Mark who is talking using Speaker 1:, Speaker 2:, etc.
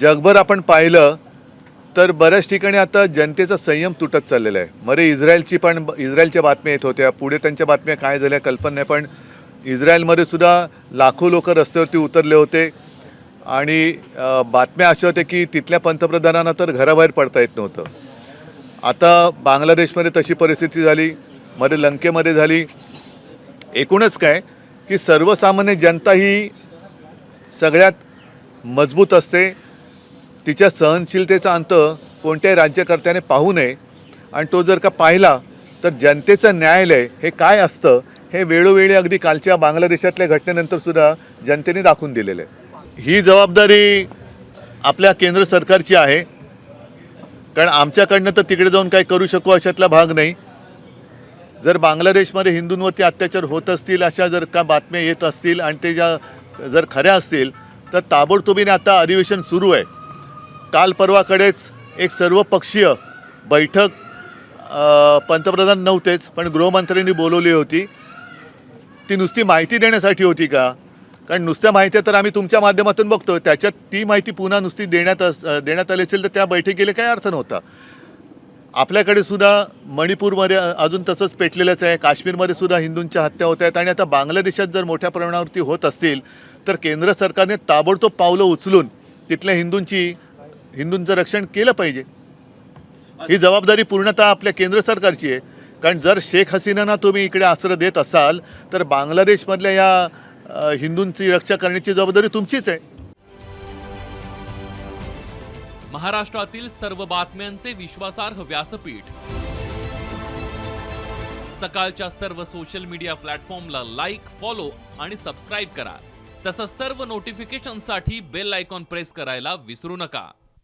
Speaker 1: जगभर आपण पाहिलं तर बऱ्याच ठिकाणी आता जनतेचा संयम तुटत चाललेला आहे. मरे इस्रायलची पण इस्रायलच्या बातम्या येत होत्या पुढे त्यांच्या बातम्या काय झाल्या कल्पना नाही पण इस्रायलमध्ये सुद्धा लाखो लोक रस्त्यावरती उतरले होते. आणि बातम्या अशा होत्या की तिथल्या पंतप्रधानांना तर घराबाहेर पडता येत नव्हतं. आता बांगलादेशमध्ये तशी परिस्थिती झाली मध्ये लंकेमध्ये झाली. एकूणच काय की सर्वसामान्य जनता ही सगळ्यात मजबूत असते. तिच्या सहनशीलतेचा अंत कोणत्याही राज्यकर्त्याने पाहू नये. आणि तो जर का पाहिला तर जनतेचं न्यायालय हे काय असतं हे वेळोवेळी अगदी कालच्या बांगलादेशातल्या घटनेनंतर सुद्धा जनतेने दाखवून दिलेलं आहे. ही जबाबदारी आपल्या केंद्र सरकारची आहे. कारण आमच्याकडनं तर तिकडे जाऊन काय करू शकू अशातला भाग नाही. जर बांगलादेशमध्ये हिंदूंवरती अत्याचार होत असतील अशा जर का बातम्या येत असतील आणि ते ज्या जर खऱ्या असतील तर ताबडतोबीने आता अधिवेशन सुरू आहे. काल परवाकडेच एक सर्वपक्षीय बैठक पंतप्रधान नव्हतेच पण गृहमंत्र्यांनी बोलवली होती. ती नुसती माहिती देण्यासाठी होती का? कारण नुसत्या माहिती तर आम्ही तुमच्या माध्यमातून बघतो त्याच्यात ती माहिती पुन्हा नुसती देण्यात अस देण्यात आली असेल तर त्या बैठकीला काय अर्थ नव्हता. आपल्याकडे सुद्धा मणिपूरमध्ये अजून तसंच पेटलेलंच आहे. काश्मीरमध्ये सुद्धा हिंदूंच्या हत्या होत आहेत. आणि आता बांगलादेशात जर मोठ्या प्रमाणावरती होत असतील तर केंद्र सरकारने ताबडतोब पावलं उचलून तिथल्या हिंदूंची हिंदूंचं रक्षण केलं पाहिजे. ही जबाबदारी पूर्णतः आपल्या केंद्र सरकारची आहे. कारण जर शेख हसीनांना तुम्ही इकडे आश्रय देत असाल तर बांगलादेशमधल्या या हिंदूंची रक्षा करण्याची जबाबदारी तुमचीच आहे.
Speaker 2: महाराष्ट्रातील सर्व बातम्यांचे विश्वासार्ह व्यासपीठ. सकाळच्या सर्व सोशल मीडिया प्लॅटफॉर्मला लाईक फॉलो आणि सबस्क्राईब करा. तसंच सर्व नोटिफिकेशनसाठी बेल आयकॉन प्रेस करायला विसरू नका.